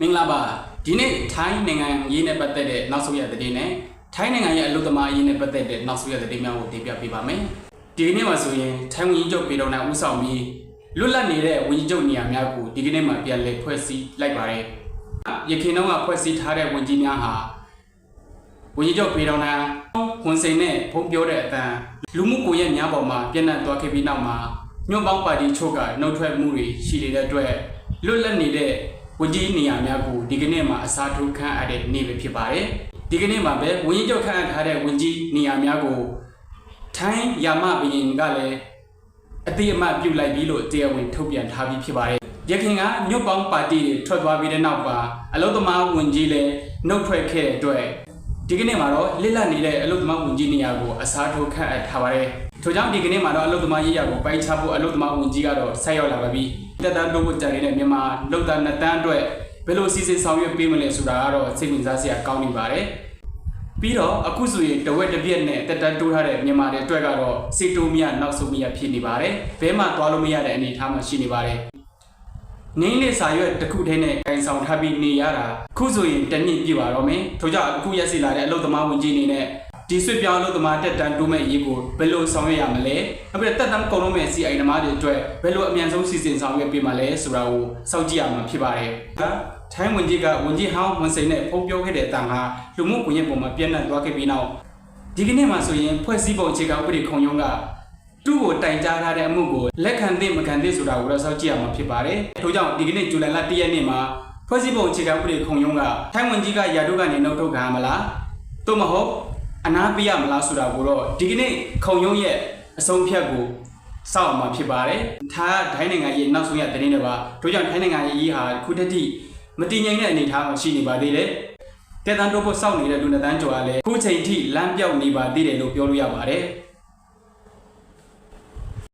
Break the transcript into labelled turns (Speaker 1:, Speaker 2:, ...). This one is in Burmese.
Speaker 1: မင်္ဂလာပါဒီနေ့ထိုင်းနိုင်ငံရေးနဲ့ပတ်သက်တဲ့နောက်ဆုံးရသတင်းနဲ့ထိုင်းနိုင်ငံရဲ့အလုပ်သမားရေးနဲ့ပတ်သက်တဲ့နောက်ဆုံးရသတင်းများကိုတင်ပြပေးပါမယ်ဒီကနေ့မှာဆိုရင်ထိုင်းဝန်ကြီးချုပ်ပေတော်နာဦးဆောင်ပြီးလွတ်လပ်နေတဲ့ဝန်ကြီးချုပ်နေရာများကိုဒီကနေ့မှာပြန်လည်ဖွဲ့စည်းလိုက်ပါတယ်ရခိုင်တော့ကဖွဲ့စည်းထားတဲ့ဝန်ကြီးများဟာဝန်ကြီးချုပ်ပေတော်နာဝန်စိန်နဲ့ဖုံးပြောတဲ့အတန်လူမှုကွန်ရက်များပေါ်မှာပြန့်နှံ့သွားခဲ့ပြီးနောက်မှာညွန့်ပေါင်းပါတီချုပ်ကနှုတ်ထွက်မှုတွေရှိနေတဲ့အတွက်လွတ်လပ်နေတဲ့ ဝန်ကြီးနေရာများကိုဒီကနေ့မှာအစားထိုးခန့်အပ်တဲ့နေ့ပဲဖြစ်ပါတယ်။ဒီကနေ့မှာပဲဝန်ကြီးချုပ်ခန့်အပ်ထားတဲ့ဝန်ကြီးနေရာများကိုထိုင်းယာမဘရင်ကလည်းအတိအမှတ်ပြုလိုက်ပြီးလို့တရားဝင်ထုတ်ပြန်ထားပြီးဖြစ်ပါတယ်။ရခိုင်ကညွတ်ပေါင်းပါတီတွေထွက်သွားပြီးတဲ့နောက်မှာအလုသမားဝန်ကြီးလည်းနှုတ်ထွက်ခဲ့တဲ့အတွက်ဒီကနေ့မှာတော့လစ်လပ်နေတဲ့အလုသမားဝန်ကြီးနေရာကိုအစားထိုးခန့်အပ်ထားပါတယ်။ထို့ကြောင့်ဒီကနေ့မှာတော့အလုသမားရေးရာကိုပိုင်းခြားဖို့အလုသမားဝန်ကြီးကတော့ဆက်ရောက်လာပါပြီ။တက်တန်းတိုးဖို့ကြံနေတဲ့မြန်မာလုံသားနှစ်တန်းအတွက်ဘယ်လိုစီစဉ်ဆောင်ရွက်ပေးမလဲဆိုတာကတော့စိတ်ဝင်စားစရာကောင်းနေပါတယ်။ပြီးတော့အခုဆိုရင်တဝက်တစ်ပြက်နဲ့တက်တန်းတိုးထားတဲ့မြန်မာတွေအတွက်ကတော့စေတိုးမြနောက်ဆုံးမြဖြစ်နေပါတယ်။ဘဲမှသွားလို့မရတဲ့အနေအထားမှာရှိနေပါတယ်။နင်းလေးစာရွက်တစ်ခုတည်းနဲ့ဂိုင်ဆောင်ထားပြီးနေရတာခုဆိုရင်တစ်နှစ်ပြည့်ပါတော့မယ်ထို့ကြောင့်အခုရက်စီလာတဲ့အလုပ်သမားဝန်ကြီးအနေနဲ့ ဒီဆွေပြောင်းအလုပ်သမားတက်တန်းတိုးမဲ့ရေးကိုဘယ်လိုဆောင်ရွက်ရမလဲနောက်ပြီးတော့တက်တန်းကုန်လုံးမဲ့ CI သမားတွေအတွက်ဘယ်လိုအမြန်ဆုံးစီစဉ်ဆောင်ရွက်ပေးမလဲဆိုတာကိုစောင့်ကြည့်ရမှာဖြစ်ပါတယ်ဒါထိုင်းဝန်ကြီးကဝန်ကြီးဟောင်းဝန်စိန်နဲ့ဖုံးပြောခဲ့တဲ့အတန်ဟာလူမှုကွန်ရက်ပေါ်မှာပြန့်နှံ့သွားခဲ့ပြီးနောက်ဒီကနေ့မှာဆိုရင်ဖွဲ့စည်းပုံအခြေခံဥပဒေခုံရုံးကသူ့ကိုတိုင်ကြားထားတဲ့အမှုကိုလက်ခံသင့်မခံသင့်ဆိုတာကိုတော့စောင့်ကြည့်ရမှာဖြစ်ပါတယ်။ထို့ကြောင့်ဒီကနေ့ဇူလိုင်လ၁ရက်နေ့မှာဖွဲ့စည်းပုံအခြေခံဥပဒေခုံရုံးကထိုင်းဝန်ကြီးကရာထူးကနေနှုတ်ထုတ်ခံရမလား။သို့မဟုတ် အနာပေးရမလားဆိုတာကိုတော့ဒီကနေ့ခုံရုံးရဲ့အဆုံးဖြတ်ကိုစောင့်မှာဖြစ်ပါတယ်။ဒါကထိုင်းနိုင်ငံရဲ့နောက်ဆုံးရသတင်းတွေပါ။ထို့ကြောင့်ထိုင်းနိုင်ငံရဲ့ရေးဟာခုတတိမတည်ငြိမ်တဲ့အနေအထားမှာရှိနေပါသေးတယ်။တဲ့တန်းတို့ဖို့စောင့်နေတဲ့လူနှစ်တန်းကျော်ကလည်းခုချိန်ထိလမ်းပြောက်နေပါသေးတယ်လို့ပြောလို့ရပါတယ်။